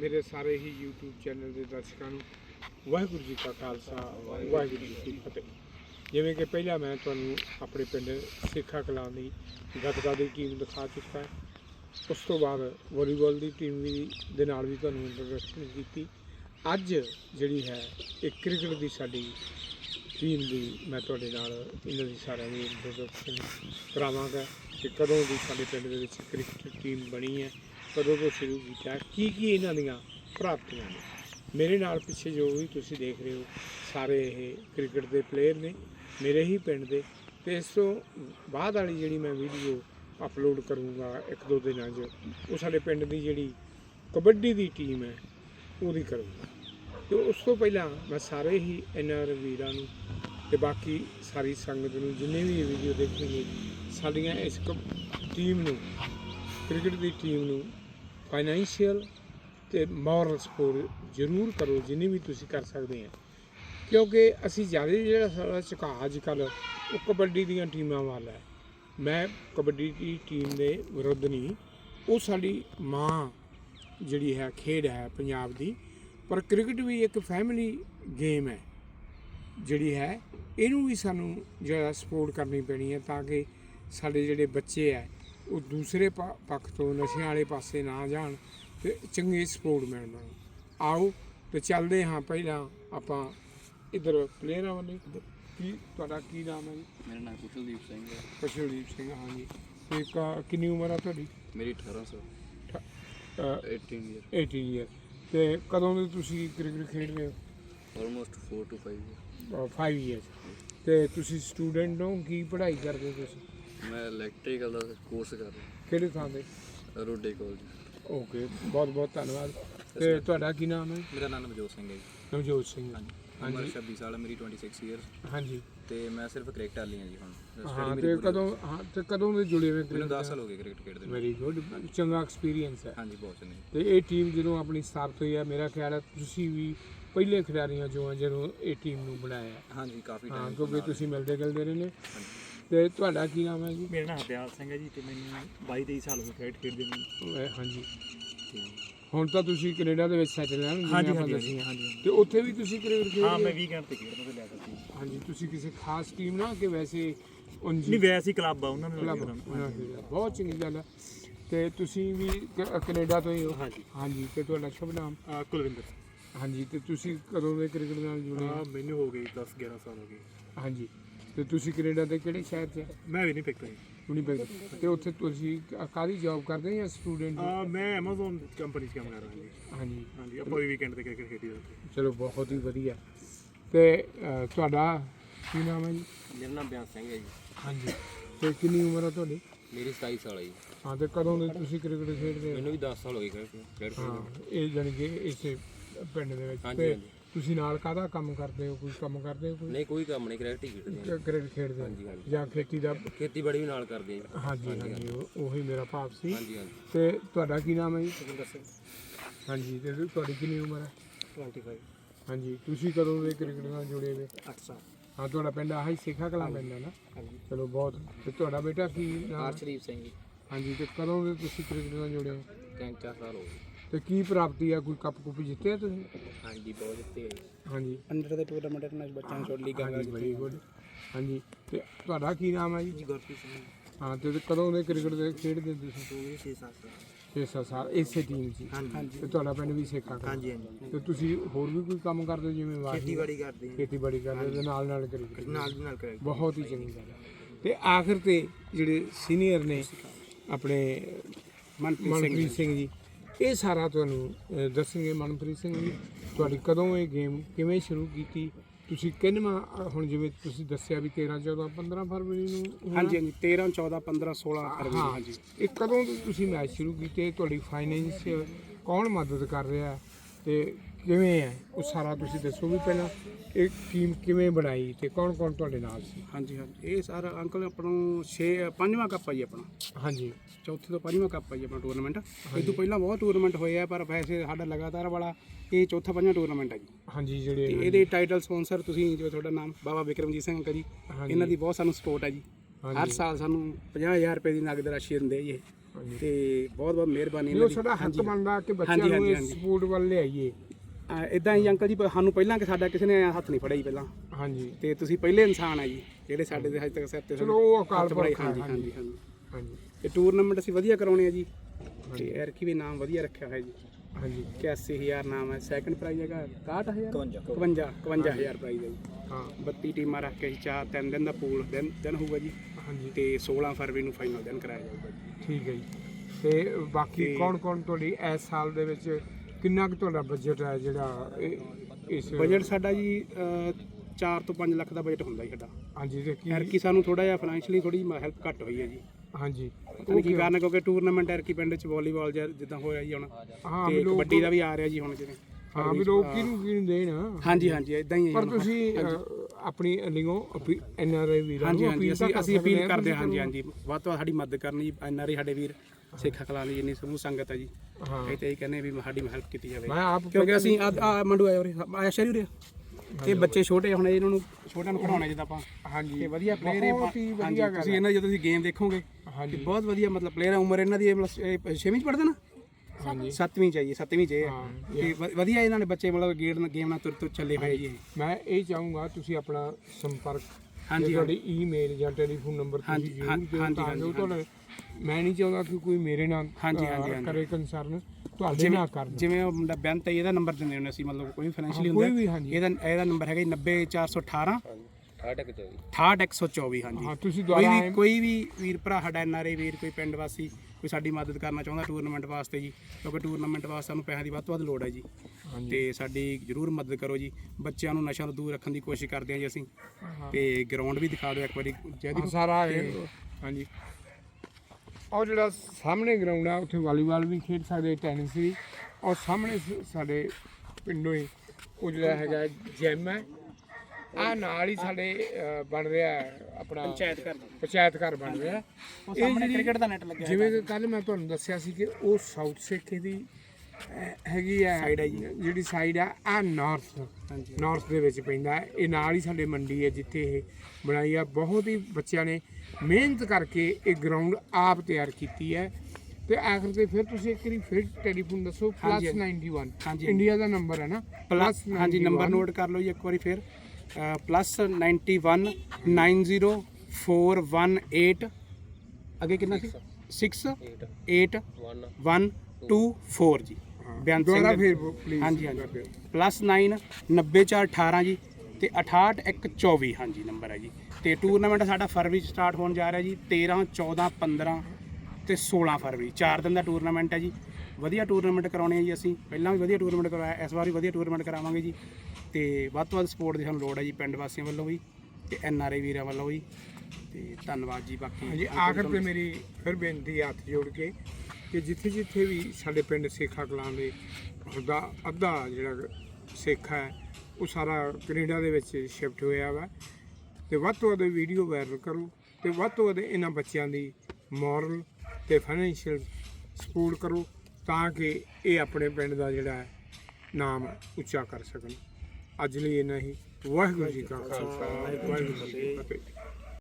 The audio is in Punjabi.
ਮੇਰੇ ਸਾਰੇ ਹੀ YouTube ਚੈਨਲ ਦੇ ਦਰਸ਼ਕਾਂ ਨੂੰ ਵਾਹਿਗੁਰੂ ਜੀ ਕਾ ਖਾਲਸਾ, ਵਾਹਿਗੁਰੂ ਜੀ ਕੀ ਫਤਿਹ। ਜਿਵੇਂ ਕਿ ਪਹਿਲਾਂ ਮੈਂ ਤੁਹਾਨੂੰ ਆਪਣੇ ਪਿੰਡ ਸੇਖਾ ਕਲਾਂ ਦੀ ਗੱਤਕਾ ਦੀ ਟੀਮ ਦਿਖਾ ਚੁੱਕਾ ਉਸ ਤੋਂ ਬਾਅਦ ਵਾਲੀਬਾਲ ਦੀ ਟੀਮ ਵੀ ਦੇ ਨਾਲ ਵੀ ਤੁਹਾਨੂੰ ਇੰਟਰੋਡਕਸ਼ਨ ਕੀਤੀ। ਅੱਜ ਜਿਹੜੀ ਹੈ ਇਹ ਕ੍ਰਿਕਟ ਦੀ ਸਾਡੀ ਟੀਮ ਦੀ ਮੈਂ ਤੁਹਾਡੇ ਨਾਲ ਇਹਨਾਂ ਦੀ ਸਾਰਿਆਂ ਦੀ ਇੰਟਰੋਡਕਸ਼ਨ ਕਰਾਵਾਂਗਾ ਕਿ ਕਦੋਂ ਦੀ ਸਾਡੇ ਪਿੰਡ ਦੇ ਵਿੱਚ ਕ੍ਰਿਕਟ ਟੀਮ ਬਣੀ ਹੈ। ਕਦੋਂ ਤੋਂ ਸ਼ੁਰੂ ਕੀਤਾ, ਕੀ ਕੀ ਇਹਨਾਂ ਦੀਆਂ ਪ੍ਰਾਪਤੀਆਂ ਨੇ? ਮੇਰੇ ਨਾਲ ਪਿੱਛੇ ਜੋ ਵੀ ਤੁਸੀਂ ਦੇਖ ਰਹੇ ਹੋ, ਸਾਰੇ ਇਹ ਕ੍ਰਿਕਟ ਦੇ ਪਲੇਅਰ ਨੇ, ਮੇਰੇ ਹੀ ਪਿੰਡ ਦੇ। ਤੇ ਇਸ ਤੋਂ ਬਾਅਦ ਵਾਲੀ ਜਿਹੜੀ ਮੈਂ ਵੀਡੀਓ ਅਪਲੋਡ ਕਰੂੰਗਾ ਇੱਕ ਦੋ ਦਿਨਾਂ 'ਚ, ਉਹ ਸਾਡੇ ਪਿੰਡ ਦੀ ਜਿਹੜੀ ਕਬੱਡੀ ਦੀ ਟੀਮ ਹੈ, ਉਹਦੀ ਕਰੂੰਗਾ। ਤੇ ਉਸ ਤੋਂ ਪਹਿਲਾਂ ਮੈਂ ਸਾਰੇ ਹੀ ਐਨਆਰ ਵੀਰਾਂ ਨੂੰ ਤੇ ਬਾਕੀ ਸਾਰੀ ਸੰਗਤ ਨੂੰ, ਜਿੰਨੇ ਵੀ ਇਹ ਵੀਡੀਓ ਦੇਖਣਗੇ, ਸਾਡੀਆਂ ਇਸ ਟੀਮ ਨੂੰ, ਕ੍ਰਿਕਟ ਦੀ ਟੀਮ ਨੂੰ ਫਾਈਨੈਂਸ਼ੀਅਲ ਤੇ ਮੋਰਲ ਸਪੋਰਟ ਜ਼ਰੂਰ ਕਰੋ, ਜਿੰਨੀ ਵੀ ਤੁਸੀਂ ਕਰ ਸਕਦੇ ਆ। ਕਿਉਂਕਿ ਅਸੀਂ ਜ਼ਿਆਦਾ ਜਿਹੜਾ ਸਾਡਾ ਝੁਕਾਅ ਅੱਜ ਕੱਲ ਉਹ ਕਬੱਡੀ ਦੀਆਂ ਟੀਮਾਂ ਵੱਲ ਹੈ। ਮੈਂ ਕਬੱਡੀ ਦੀ ਟੀਮ ਦੇ ਵਿਰੁੱਧ ਨਹੀਂ, ਉਹ ਸਾਡੀ ਮਾਂ ਜਿਹੜੀ ਹੈ, ਖੇਡ ਹੈ ਪੰਜਾਬ ਦੀ। ਪਰ ਕ੍ਰਿਕਟ ਵੀ ਇੱਕ ਫੈਮਿਲੀ ਗੇਮ ਹੈ, ਜਿਹੜੀ ਹੈ, ਇਹਨੂੰ ਵੀ ਸਾਨੂੰ ਜਿਹੜਾ ਸਪੋਰਟ ਕਰਨੀ ਪੈਣੀ ਹੈ, ਤਾਂ ਕਿ ਸਾਡੇ ਜਿਹੜੇ ਬੱਚੇ ਹੈ ਉਹ ਦੂਸਰੇ ਪੱਖ ਤੋਂ ਨਸ਼ਿਆਂ ਵਾਲੇ ਪਾਸੇ ਨਾ ਜਾਣ ਤੇ ਚੰਗੇ ਸਪੋਰਟ ਮਿਲਣ ਆਓ ਤੇ ਚੱਲਦੇ ਹਾਂ ਪਹਿਲਾਂ ਆਪਾਂ ਇਧਰ ਪਲੇਅਰਾਂ ਵੱਲ। ਕੀ ਤੁਹਾਡਾ ਕੀ ਨਾਮ ਹੈ ਮੇਰਾ ਨਾਮ ਕੁਸ਼ਲਦੀਪ ਸਿੰਘ ਹੈ। ਕਸ਼ਲਦੀਪ ਸਿੰਘ ਹਾਂਜੀ ਤੇ ਕਿੰਨੀ ਉਮਰ ਆ ਤੁਹਾਡੀ? ਮੇਰੀ 1800 ਅ, 18 ਇਅਰ 18 ਇਅਰ ਤੇ ਕਦੋਂ ਦੇ ਤੁਸੀਂ ਕ੍ਰਿਕਟ ਖੇਡ ਰਹੇ ਹੋ ਆਲਮੋਸਟ 4 ਟੂ 5 ਇਅਰ 5 ਇਅਰਸ ਤੇ ਤੁਸੀਂ ਸਟੂਡੈਂਟ ਹੋ ਕੀ ਪੜ੍ਹਾਈ ਕਰਦੇ ਹੋ ਤੁਸੀਂ? ਮੈਂ ਇਲੈਕਟ੍ਰੀਕਲ ਦਾ ਕੋਰਸ ਕਰ ਕਿਹੜੇ ਥਾਂ ਤੇ? ਰਿਹਾ ਰੋਡੇ ਕਾਲਜ ਓਕੇ ਬਹੁਤ ਬਹੁਤ ਧੰਨਵਾਦ। ਤੇ ਤੁਹਾਡਾ ਕੀ ਨਾਮ ਹੈ? ਮੇਰਾ ਨਾਮ ਨਵਜੋਤ ਸਿੰਘ ਹੈ ਜੀ। ਨਵਜੋਤ ਸਿੰਘ। ਹਾਂਜੀ। ਹਾਂਜੀ। ਉਮਰ 26 ਸਾਲ ਹੈ ਮੇਰੀ 26 ਇਅਰਸ ਹਾਂਜੀ। ਤੇ ਮੈਂ ਸਿਰਫ ਕ੍ਰਿਕਟ ਵਾਲੀ ਹਾਂ ਜੀ ਹੁਣ। ਹਾਂ Study ਤੇ ਕਦੋਂ ਹਾਂ ਤੇ ਕਦੋਂ ਦੇ ਜੁੜੇ ਹੋਏ ਮੈਨੂੰ 10 ਸਾਲ ਹੋ ਗਏ ਕ੍ਰਿਕਟ ਖੇਡਦੇ ਨੂੰ। ਵੈਰੀ ਗੁੱਡ ਚੰਗਾ ਐਕਸਪੀਰੀਅੰਸ ਹੈ। ਹਾਂਜੀ ਬਹੁਤ ਚੰਗੇ ਤੇ ਇਹ ਟੀਮ ਜਦੋਂ ਆਪਣੀ ਸਥਾਪਿਤ ਹੋਈ ਹੈ ਮੇਰਾ ਖਿਆਲ ਹੈ ਤੁਸੀਂ ਵੀ ਪਹਿਲੇ ਖਿਡਾਰੀਆਂ ਜੋ ਆ ਜਦੋਂ ਇਹ ਟੀਮ ਨੂੰ ਬਣਾਇਆ ਹੈ। ਹਾਂਜੀ ਕਾਫੀ ਹਾਂ ਟਾਈਮ ਕਿਉਂਕਿ ਤੁਸੀਂ ਮਿਲਦੇ ਗਿਲਦੇ ਰਹੇ ਨੇ। ਤੇ ਤੁਹਾਡਾ ਕੀ ਨਾਮ ਹੈ ਜੀ? ਮੇਰਾ ਨਾਮ ਹਰਦਿਆਲ ਸਿੰਘ ਹੈ ਜੀ ਤੇ ਮੈਨੂੰ 22 23 ਸਾਲ ਹੋ ਗਏ ਕ੍ਰਿਕਟ ਖੇਡਦੇ ਨੂੰ। ਅਹ ਹਾਂਜੀ। ਤੇ ਹੁਣ ਤਾਂ ਤੁਸੀਂ ਕੈਨੇਡਾ ਦੇ ਵਿੱਚ ਸੈਟਲ ਹੋ ਹਾਂਜੀ ਹਾਂਜੀ। ਹਾਂਜੀ ਤੇ ਉੱਥੇ ਵੀ ਤੁਸੀਂ ਕ੍ਰਿਕਟ ਖੇਡ ਹਾਂ ਮੈਂ ਹੋ? ਵੀਕਐਂਡ ਤੇ ਖੇਡਦਾ ਤੇ ਲਿਆ ਕਰਦੀ ਹਾਂਜੀ ਤੁਸੀਂ ਕਿਸੇ ਖਾਸ ਟੀਮ ਨਾਲ ਕਿ ਵੈਸੇ ਉਂਝ? ਨਹੀਂ ਵੈਸੇ ਹੀ ਕਲੱਬ ਆ ਉਹਨਾਂ ਨੇ ਕਲੱਬ। ਬਹੁਤ ਚੰਗੀ ਗੱਲ ਹੈ ਤੇ ਤੁਸੀਂ ਵੀ ਕ- ਕੈਨੇਡਾ ਤੋਂ ਹੀ ਹੋ? ਹਾਂਜੀ। ਹਾਂਜੀ ਤੇ ਤੁਹਾਡਾ ਸ਼ੁਭ ਨਾਮ? ਆ ਕੁਲਵਿੰਦਰ। ਹਾਂਜੀ ਤੇ ਤੁਸੀਂ ਕਦੋਂ ਦੇ ਕ੍ਰਿਕਟ ਨਾਲ ਜੁੜੇ ਹਾਂ ਮੈਨੂੰ ਹੋ ਗਈ 10 11 ਸਾਲ ਹੋ ਗਏ। ਹਾਂਜੀ। ਤੇ ਤੁਸੀਂ ਕੈਨੇਡਾ ਦੇ ਕਿਹੜੇ ਸ਼ਹਿਰ 'ਚ ਮੈਂ ਵੀ ਨਹੀਂ ਪਿਕਦਾ ਜੀ। ਵਿਨੀਪੈਗ ਤੇ। ਉੱਥੇ ਤੁਸੀਂ ਕ- ਕਾਹਦੀ ਜੌਬ ਕਰਦੇ ਜਾਂ ਸਟੂਡੈਂਟ ਆ ਮੈਂ Amazon ਕੰਪਨੀ 'ਚ ਕੰਮ ਕਰ ਰਿਹਾ ਜੀ। ਹਾਂਜੀ। ਹਾਂਜੀ ਆਪਾਂ ਵੀ ਵੀਕਐਂਡ ਤੇ ਕ੍ਰਿਕਟ ਖੇਡੀ ਜਾਂਦੇ ਚਲੋ ਬਹੁਤ ਹੀ ਵਧੀਆ। ਤੇ ਤੁਹਾਡਾ ਕੀ ਨਾਮ ਹੈ ਜੀ? ਮੇਰਾ ਨਾਮ ਬਿਆਨ ਸਿੰਘ ਹੈ ਜੀ। ਹਾਂਜੀ। ਤੇ ਕਿੰਨੀ ਉਮਰ ਹੈ ਤੁਹਾਡੀ? ਮੇਰੀ 27 ਸਾਲ ਹੈ ਜੀ। ਹਾਂ ਤੇ ਕਦੋਂ ਦੇ ਤੁਸੀਂ ਕ੍ਰਿਕਟ ਖੇਡਦੇ ਹੋ? ਮੈਨੂੰ ਵੀ 10 ਸਾਲ ਹੋ ਗਏ ਕ੍ਰਿਕਟ ਹਾਂ ਇਹ ਜਾਣੀ ਕਿ ਇਸੇ ਪਿੰਡ ਦੇ ਵਿੱਚ ਹਾਂਜੀ, ਤੇ ਹਾਂਜੀ। ਤੁਸੀਂ ਨਾਲ ਕਾਹਦਾ ਕੰਮ ਕਰਦੇ ਹੋ? ਕੋਈ ਕੰਮ ਕਰਦੇ ਹੋ ਕੋਈ? ਨਹੀਂ ਕੋਈ ਕੰਮ ਨਹੀਂ ਕ੍ਰਿਕਟ ਹੀ ਖੇਡਦੇ ਕ੍ਰਿਕਟ ਖੇਡਦੇ ਹਾਂਜੀ, ਹੋ? ਹਾਂਜੀ। ਜਾਂ ਖੇਤੀ ਦਾ ਖੇਤੀਬਾੜੀ ਵੀ ਨਾਲ ਕਰਦੇ ਹਾਂ। ਹਾਂਜੀ ਹਾਂਜੀ ਉਹ- ਉਹੀ ਮੇਰਾ ਭਾਵ ਸੀ। ਹਾਂਜੀ ਹਾਂਜੀ। ਤੇ ਤੁਹਾਡਾ ਕੀ ਨਾਮ ਹੈ ਜੀ? ਸੁਖਿੰਦਰ ਸਿੰਘ ਹਾਂਜੀ ਤੇ ਤੁਹਾਡੀ ਕਿੰਨੀ ਉਮਰ ਹੈ? 25 ਹਾਂਜੀ ਤੁਸੀਂ ਕਦੋਂ ਦੇ ਕ੍ਰਿਕਟ ਨਾਲ ਜੁੜੇ ਹੋਏ? 8 ਸਾਲ। ਹਾਂ ਤੁਹਾਡਾ ਪਿੰਡ ਆਹੀ ਸੇਖਾ ਕਲਾਂ ਪੈਂਦਾ ਨਾ? ਹਾਂਜੀ। ਚਲੋ ਬਹੁਤ। ਤੇ ਤੁਹਾਡਾ ਬੇਟਾ ਕੀ ਨਾਮ? ਹੈ? ਹਰਸ਼ਦੀਪ ਸਿੰਘ ਜੀ। ਹਾਂਜੀ ਤੇ ਕਦੋਂ ਦੇ ਤੁਸੀਂ ਕ੍ਰਿਕਟ ਨਾਲ ਜੁੜੇ ਹੋ? 3-4 ਸਾਲ ਹੋ ਗਏ। ਤੇ ਕੀ ਪ੍ਰਾਪਤੀ ਆ? ਕੋਈ ਕੱਪ ਕੁਪ ਜਿੱਤਿਆ ਤੁਸੀਂ? ਹਾਂਜੀ ਬਹੁਤ ਜਿੱਤੇ ਹਾਂਜੀ। ਅੰਡਰ ਦੇ ਟੂਰਨਾਮੈਂਟ ਨਾਲ ਬੱਚਿਆਂ ਨੂੰ ਛੋੜ ਲਈ ਹਾਂਜੀ ਵੈਰੀ ਗੁੱਡ ਹਾਂਜੀ ਤੇ ਤੁਹਾਡਾ ਕੀ ਨਾਮ ਹੈ ਜੀ? ਜੀ ਗੁਰਪ੍ਰੀਤ ਸਿੰਘ ਹਾਂ ਤੇ ਕਦੋਂ ਦੇ ਕ੍ਰਿਕਟ ਦੇ ਖੇਡਦੇ ਤੁਸੀਂ? ਹੋ ਗਏ 6 7 ਸਾਲ 6 ਸਾਲ ਇਸੇ ਟੀਮ 'ਚ ਹੀ? ਹਾਂਜੀ। ਤੇ ਤੁਹਾਡਾ ਪਿੰਡ ਵੀ ਸੇਖਾ ਕਲਾਂ ਹਾਂਜੀ ਹਾਂਜੀ। ਤੇ ਤੁਸੀਂ ਹੋਰ ਵੀ ਕੋਈ ਕੰਮ ਕਰਦੇ ਹੋ ਜਿਵੇਂ ਵਾਹੀ ਖੇਤੀਬਾੜੀ ਕਰਦੇ ਹਾਂ ਖੇਤੀਬਾੜੀ ਕਰਦੇ ਹੋ ਤੇ ਨਾਲ ਨਾਲ ਕ੍ਰਿਕਟ ਨਾਲ ਦੀ ਨਾਲ ਕਰਾਈ ਬਹੁਤ ਹੀ ਚੰਗੀ ਗੱਲ ਹੈ ਤੇ ਆਖਰ ਤੇ ਜਿਹੜੇ ਸੀਨੀਅਰ ਨੇ ਆਪਣੇ ਮਨਪ੍ਰੀਤ ਸਿੰਘ ਜੀ ਇਹ ਸਾਰਾ ਤੁਹਾਨੂੰ ਦੱਸਣਗੇ ਮਨਪ੍ਰੀਤ ਸਿੰਘ ਜੀ ਤੁਹਾਡੀ ਕਦੋਂ ਇਹ ਗੇਮ ਕਿਵੇਂ ਸ਼ੁਰੂ ਕੀਤੀ? ਤੁਸੀਂ ਕਿੰਨਵਾਂ ਹੁਣ ਜਿਵੇਂ ਤੁਸੀਂ ਦੱਸਿਆ ਵੀ 13 14 15 ਫਰਵਰੀ ਨੂੰ? ਹਾਂਜੀ ਹਾਂਜੀ 13 14 15 16 ਫਰਵਰੀ ਹਾਂਜੀ। ਇਹ ਕਦੋਂ ਤੁਸੀਂ ਮੈਚ ਸ਼ੁਰੂ ਕੀਤੇ? ਤੁਹਾਡੀ ਫਾਈਨੈਂਸ ਕੌਣ ਮਦਦ ਕਰ ਰਿਹਾ? ਤੇ ਕਿਵੇਂ ਹੈ? ਉਹ ਸਾਰਾ ਤੁਸੀਂ ਦੱਸੋ ਵੀ ਪਹਿਲਾਂ ਇਹ ਟੀਮ ਕਿਵੇਂ ਬਣਾਈ ਤੇ ਕੌਣ ਕੌਣ ਤੁਹਾਡੇ ਨਾਲ ਸੀ? ਹਾਂਜੀ ਹਾਂਜੀ। ਇਹ ਸਰ ਅੰਕਲ ਆਪਣਾ ਨੂੰ 6 ਪੰਜਵਾਂ ਕੱਪ ਆ ਜੀ ਆਪਣਾ। ਹਾਂਜੀ। ਚੌਥੇ ਤੋਂ ਪੰਜਵਾਂ ਕੱਪ ਆ ਜੀ ਆਪਣਾ ਟੂਰਨਾਮੈਂਟ ਇਹ ਤੋਂ ਪਹਿਲਾਂ ਬਹੁਤ ਟੂਰਨਾਮੈਂਟ ਹੋਏ ਆ ਪਰ ਵੈਸੇ ਸਾਡਾ ਲਗਾਤਾਰ ਵਾਲਾ ਇਹ ਚੌਥਾ ਪੰਜਵਾਂ ਟੂਰਨਾਮੈਂਟ ਆ ਜੀ। ਹਾਂਜੀ ਤੇ ਜਿਹੜੇ ਇਹਦੇ ਟਾਈਟਲ ਸਪਾਂਸਰ ਤੁਸੀਂ ਜਿਵੇਂ ਤੁਹਾਡਾ ਨਾਮ ਬਾਬਾ ਵਿਕਰਮਜੀਤ ਸਿੰਘ ਅੰਕਲ ਜੀ। ਇਹਨਾਂ ਦੀ ਬਹੁਤ ਸਾਨੂੰ ਸਪੋਰਟ ਹੈ ਜੀ। ਹਰ। ਸਾਲ ਸਾਨੂੰ 50000 ਰੁਪਏ ਦੀ ਨਗਦ ਰਾਸ਼ੀ ਦਿੰਦੇ ਆ ਜੀ। ਤੇ ਬਹੁਤ ਬਹੁਤ ਮਿਹਰਬਾਨੀ ਇਹ ਸਾਡਾ ਹੱਕ ਬਣਦਾ ਕਿ ਬੱਚਿਆਂ ਨੂੰ। ਸਪੋਰਟ ਵੱਲ ਲਿਆਈਏ। ਇਦਾਂ ਹੀ ਅੰਕਲ ਜੀ ਪ- ਸਾਨੂੰ ਪਹਿਲਾਂ ਕਿ ਸਾਡਾ ਕਿਸੇ ਨੇ ਹੱਥ ਨਹੀਂ ਫੜਿਆ ਜੀ ਪਹਿਲਾਂ। ਹਾਂਜੀ। ਤੇ ਤੁਸੀਂ ਪਹਿਲੇ ਇਨਸਾਨ ਆ ਜੀ ਜਿਹੜੇ ਸਾਡੇ ਦੇ ਹਜੇ ਤੱਕ ਸਿਰ ਤੇ ਚਲੋ ਉਹ ਅਕਾਲ ਹੱਥ ਫੜਾਏ। ਪੁਰਖ ਆ, ਹਾਂਜੀ ਹਾਂਜੀ। ਹਾਂਜੀ ਤੇ ਟੂਰਨਾਮੈਂਟ ਅਸੀਂ ਵਧੀਆ ਕਰਾਉਣੇ ਆ ਜੀ। ਤੇ ਐਰਕੀ ਵੀ ਨਾਮ ਵਧੀਆ ਰੱਖਿਆ ਹੋਇਆ ਜੀ। ਹਾਂਜੀ। 81000 ਨਾਮ ਹੈ। ਸੈਕੰਡ ਪ੍ਰਾਈਜ਼ ਹੈਗਾ 61000 52 51000 ਪ੍ਰਾਈਜ਼ ਹੈ ਜੀ। ਹਾਂ। 32 ਟੀਮਾਂ ਰੱਖ ਕੇ ਅਸੀਂ ਚਾਰ ਤਿੰਨ ਦਿਨ ਦਾ ਪੂਲ ਦਿਨ ਦਿਨ ਹੋਊਗਾ ਜੀ। ਹਾਂਜੀ। ਤੇ 16 ਫਰਵਰੀ ਨੂੰ ਫਾਈਨਲ ਦਿਨ ਕਰਾਇਆ ਜਾਊਗਾ ਜੀ। ਠੀਕ ਹੈ ਜੀ। ਤੇ ਬਾਕੀ ਤੇ- ਕੌਣ ਕੌਣ ਤੁਹਾਡੀ ਇਸ ਸਾਲ ਦੇ ਵਿੱਚ ਕਿੰਨਾ ਕੁ ਤੁਹਾਡਾ ਬਜਟ ਹੈ ਜਿਹੜਾ ਇਹ- ਇਸ ਬਜਟ ਸਾਡਾ ਜੀ 4 ਤੋਂ 5 ਲੱਖ ਦਾ ਬਜਟ ਹੁੰਦਾ ਜੀ ਸਾਡਾ। ਹਾਂਜੀ ਤੇ ਕੀ ਐਰਕੀ ਸਾਨੂੰ ਥੋੜਾ ਜਿਹਾ ਫਾਈਨੈਂਸ਼ੀਅਲੀ ਥੋੜੀ ਹੈਲਪ ਘੱਟ ਹੋਈ ਹੈ ਜੀ। ਹਾਂਜੀ। ਨਹੀਂ ਕੀ ਕਾਰਨ ਹੈ, ਕਿਉਂਕਿ ਟੂਰਨਾਮੈਂਟ ਐਰਕੀ ਪਿੰਡ ਚ ਵਾਲੀਬਾਲ ਜਿੱਦਾਂ ਹੋਇਆ ਜੀ ਹੁਣ। ਹਾਂ ਤੇ ਵੀ ਲੋਕ ਕਬੱਡੀ ਦਾ ਵੀ ਆ ਰਿਹਾ ਜੀ ਹੁਣ ਜਿਵੇਂ। ਹਾਂ ਵੀ ਲੋਕ ਕਿਹਨੂੰ ਕਿਹਨੂੰ ਦੇਣ? ਹਾਂਜੀ ਹਾਂਜੀ ਇਦਾਂ ਹੀ ਹੈ ਜੀ ਪਰ ਹੁਣ। ਤੁਸੀਂ ਆਪਣੀ ਲਿੰਗੋ ਐਨ ਆਰ ਆਈ ਵੀਰਾਂ ਹਾਂਜੀ ਨੂੰ ਹਾਂਜੀ ਅਸੀਂ ਅਸੀਂ ਅਪੀਲ ਕਰਦੇ ਹਾਂ ਹਾਂਜੀ ਹਾਂਜੀ। ਵੱਧ ਤੋਂ ਵੱਧ ਸਾਡੀ ਮਦਦ ਕਰਨੀ ਜੀ ਐਨ ਆਰ ਆਈ ਸਾਡੇ ਵੀਰ। ਸਿੱਖ ਕਲਾਂ ਦੀ ਜਿੰਨੀ ਸਮੂਹ ਸੰਗਤ ਹੈ ਜੀ। ਹਾਂ। ਇਹ ਤੇ ਇਹ ਕਹਿੰਦੇ ਵੀ ਸਾਡੀ ਹੈਲਪ ਕੀਤੀ ਜਾਵੇ। ਮੈਂ ਆਪ ਕਿਉਂਕਿ ਅਸੀਂ ਆ ਮੰਡੂ ਆਏ ਉਰੇ ਆਇਆ ਸ਼ਰੀ ਉਰੇ। ਇਹ ਬੱਚੇ ਛੋਟੇ ਹੁਣ ਇਹਨਾਂ ਨੂੰ ਛੋਟਿਆਂ ਨੂੰ ਪੜਾਉਣਾ ਜਿੱਦਾਂ ਆਪਾਂ। ਹਾਂਜੀ। ਇਹ ਵਧੀਆ ਪਲੇਅਰ ਹੈ ਹਾਂਜੀ, ਤੁਸੀਂ ਇਹਨਾਂ ਜਦੋਂ ਤੁਸੀਂ ਗੇਮ ਦੇਖੋਗੇ ਹਾਂਜੀ। ਤੇ ਬਹੁਤ ਵਧੀਆ ਮਤਲਬ ਪਲੇਅਰ ਹੈ ਉਮਰ ਇਹਨਾਂ ਦੀ 6ਵੀਂ ਚ ਪੜਦੇ ਨਾ? ਹਾਂਜੀ। 7ਵੀਂ ਚ ਹੈ ਜੀ 7ਵੀਂ ਚ ਹੈ। ਤੇ ਵਧੀਆ ਇਹਨਾਂ ਨੇ ਬੱਚੇ ਮਤਲਬ ਗੇੜ ਗੇਮ ਨਾਲ ਤੁਰ ਤੁਰ ਚੱਲੇ ਹੋਏ ਜੀ। ਮੈਂ ਇਹ ਚਾਹੂੰਗਾ ਤੁਸੀਂ ਆਪਣਾ ਸੰਪਰਕ ਹਾਂਜੀ, ਤੁਹਾਡੀ ਈਮੇਲ ਜਾਂ ਟੈਲੀਫੋਨ ਨੰਬਰ ਤੁਸੀਂ ਜ਼ਰੂਰ ਦਿਓ ਹਾਂਜੀ, ਤਾਂ ਹਾਂਜੀ, ਜੋ ਤੁਹਾਡੇ ਮੈਂ ਨਹੀਂ ਚਾਹੁੰਦਾ ਕਿ ਕੋਈ ਮੇਰੇ ਨਾਲ ਹਾਂਜੀ, ਹਾਂਜੀ, ਹਾਂਜੀ। ਕਰੇ ਕੰਸਰਨ ਤੁਹਾਡੇ ਨਾਲ ਕਰਨ ਜਿਵੇਂ ਉਹ ਮੁੰਡਾ ਬੈਂਤ ਹੈ ਇਹਦਾ ਨੰਬਰ ਦਿੰਦੇ ਹੁੰਦੇ ਅਸੀਂ ਮਤਲਬ ਕੋਈ ਫਾਈਨੈਂਸ਼ੀਅਲੀ ਹਾਂ, ਹੁੰਦਾ। ਕੋਈ ਵੀ, ਹਾਂਜੀ। ਇਹਦਾ ਇਹਦਾ ਨੰਬਰ ਹੈਗਾ ਜੀ 90418 ਠਾਟਕ ਚੋਈ 68124 ਹਾਂਜੀ ਹਾਂ ਤੁਸੀਂ ਕੋਈ ਦੁਆਰਾ ਵੀ ਕੋਈ ਵੀ ਵੀਰ ਭਰਾ ਸਾਡਾ ਐਨਆਰਏ ਵੀਰ ਕੋਈ ਪਿੰਡ ਵਾਸੀ ਕੋਈ ਸਾਡੀ ਮਦਦ ਕਰਨਾ ਚਾਹੁੰਦਾ ਟੂਰਨਾਮੈਂਟ ਵਾਸਤੇ ਜੀ ਕਿਉਂਕਿ ਟੂਰਨਾਮੈਂਟ ਵਾਸਤੇ ਸਾਨੂੰ ਪੈਸਿਆਂ ਦੀ ਵੱਧ ਤੋਂ ਵੱਧ ਲੋੜ ਹੈ ਜੀ। ਤੇ ਸਾਡੀ ਜਰੂਰ ਮਦਦ ਕਰੋ ਜੀ। ਬੱਚਿਆਂ ਨੂੰ ਨਸ਼ਿਆਂ ਤੋਂ ਦੂਰ ਰੱਖਣ ਦੀ ਕੋਸ਼ਿਸ਼ ਕਰਦੇ ਹਾਂ ਜੀ ਅਸੀਂ। ਤੇ ਗਰਾਊਂਡ ਵੀ ਦਿਖਾ ਦਿਓ ਇੱਕ ਵਾਰੀ ਜੈਦੀ ਹਾਂ, ਸਾਰਾ ਇਹ ਹਾਂਜੀ। ਔਰ ਜਿਹੜਾ ਸਾਹਮਣੇ ਗਰਾਊਂਡ ਆ ਉੱਥੇ ਵਾਲੀਬਾਲ ਵੀ ਖੇਡ ਸਕਦੇ ਟੈਨਿਸ ਵੀ। ਔਰ ਸਾਹਮਣੇ ਸਾਡੇ ਪਿੰਡੋਂ ਹੀ ਉਹ ਜਿਹੜਾ ਹੈਗਾ ਜਿਮ ਹੈ। ਆ ਨਾਲ ਹੀ ਸਾਡੇ ਬਣ ਰਿਹਾ ਆਪਣਾ ਪੰਚਾਇਤ ਘਰ। ਪੰਚਾਇਤ ਘਰ ਬਣ ਰਿਹਾ ਇਹ ਜਿਹੜੀ- ਕ੍ਰਿਕਟ ਦਾ ਨੈਟ ਲੱਗਿਆ ਜਿਵੇਂ ਕੱਲ ਮੈਂ ਤੁਹਾਨੂੰ ਦੱਸਿਆ ਸੀ ਕਿ ਉਹ ਸਾਊਥ ਸੇਖੇ ਦੀ ਹੈਗੀ ਆ Side ਹੈ ਜੀ। ਜਿਹੜੀ ਸਾਈਡ ਆ ਆ ਨਾਰਥ ਹਾਂਜੀ ਨਾਰਥ ਦੇ ਵਿੱਚ ਪੈਂਦਾ ਹੈ। ਇਹ ਨਾਲ ਹੀ ਸਾਡੇ ਮੰਡੀ ਹੈ ਜਿੱਥੇ ਇਹ ਬਣਾਈ ਆ। ਬਹੁਤ ਹੀ ਬੱਚਿਆਂ ਨੇ ਮਿਹਨਤ ਕਰਕੇ ਇਹ ਗਰਾਊਂਡ ਆਪ ਤਿਆਰ ਕੀਤੀ ਹੈ। ਤੇ ਆਖਰ ਤੇ ਫਿਰ ਤੁਸੀਂ ਇੱਕ ਵਾਰੀ ਫਿਰ ਟੈਲੀਫੋਨ ਦੱਸੋ ਹਾਂਜੀ, ਪਲੱਸ ਹਾਂਜੀ। 91 ਹਾਂਜੀ। ਇੰਡੀਆ ਦਾ ਨੰਬਰ ਹੈ ਨਾ? ਪਲੱਸ ਹਾਂਜੀ ਨੰਬਰ 91 ਨੋਟ ਕਰ ਲਓ ਜੀ ਇੱਕ ਵਾਰੀ ਫਿਰ। ਪਲੱਸ 91 90418 ਅੱਗੇ ਕਿੰਨਾ ਸੀ? 6 8 1 2 4 ਜੀ। ਬਿਆਨ ਸਿੰਘ ਦੁਬਾਰਾ ਦੇ- ਫਿਰ ਪਲੀਜ਼ ਹਾਂਜੀ ਹਾਂਜੀ। ਪਲੱਸ 9 90418 ਜੀ ਤੇ 68124 ਹਾਂਜੀ ਨੰਬਰ ਹੈ ਜੀ। ਤੇ ਟੂਰਨਾਮੈਂਟ ਸਾਡਾ ਫਰਵਰੀ ਚ ਸਟਾਰਟ ਹੋਣ ਜਾ ਰਿਹਾ ਜੀ। 13 14 15 ਤੇ 16 ਫਰਵਰੀ। 4 ਦਿਨ ਦਾ ਟੂਰਨਾਮੈਂਟ ਹੈ ਜੀ। ਵਧੀਆ ਟੂਰਨਾਮੈਂਟ ਕਰਾਉਣੇ ਆ ਜੀ ਅਸੀਂ। ਪਹਿਲਾਂ ਵੀ ਵਧੀਆ ਟੂਰਨਾਮੈਂਟ ਕਰਵਾਇਆ ਇਸ ਵਾਰ ਵੀ ਵਧੀਆ ਟੂਰਨਾਮੈਂਟ ਕਰਾਵਾਂਗੇ ਜੀ। ਤੇ ਵੱਧ ਤੋਂ ਵੱਧ ਸਪੋਰਟ ਦੀ ਸਾਨੂੰ ਲੋੜ ਹੈ ਜੀ ਪਿੰਡ ਵਾਸੀਆਂ ਵੱਲੋਂ ਵੀ ਤੇ ਐਨ ਆਰ ਆਈ ਵੀਰਾਂ ਵੱਲੋਂ ਵੀ। ਤੇ ਧੰਨਵਾਦ ਜੀ ਬਾਕੀ। ਹਾਂਜੀ ਆਖਰ ਤੇ ਮੇਰੀ ਫਿਰ ਬੇਨਤੀ ਹੱਥ ਜੋੜ ਕੇ ਕਿ ਜਿੱਥੇ ਜਿੱਥੇ ਵੀ ਸਾਡੇ ਪਿੰਡ ਸੇਖਾ ਕਲਾਂ ਦੇ ਉਹਦਾ ਅੱਧਾ ਜਿਹੜਾ ਸੇਖਾ ਹੈ, ਉਹ ਸਾਰਾ ਕੈਨੇਡਾ ਦੇ ਵਿੱਚ ਸ਼ਿਫਟ ਹੋਇਆ ਵਾ। ਤੇ ਵੱਧ ਤੋਂ ਵੱਧ ਵੀਡੀਓ ਵਾਇਰਲ ਕਰੋ ਤੇ ਵੱਧ ਤੋਂ ਵੱਧ ਇਹਨਾਂ ਬੱਚਿਆਂ ਦੀ ਮੋਰਲ ਤੇ ਫਾਈਨੈਂਸ਼ੀਅਲ ਸਪੋਰਟ ਕਰੋ ਤਾਂ ਕਿ ਇਹ ਆਪਣੇ ਪਿੰਡ ਦਾ ਜਿਹੜਾ ਨਾਮ ਉੱਚਾ ਕਰ ਸਕਣ। ਅੱਜ ਲਈ ਇੰਨਾ ਹੀ। ਵਾਹਿਗੁਰੂ ਜੀ ਕਾ ਖਾਲਸਾ। ਵਾਹਿਗੁਰੂ ਜੀ ਕੀ ਫਤਿਹ।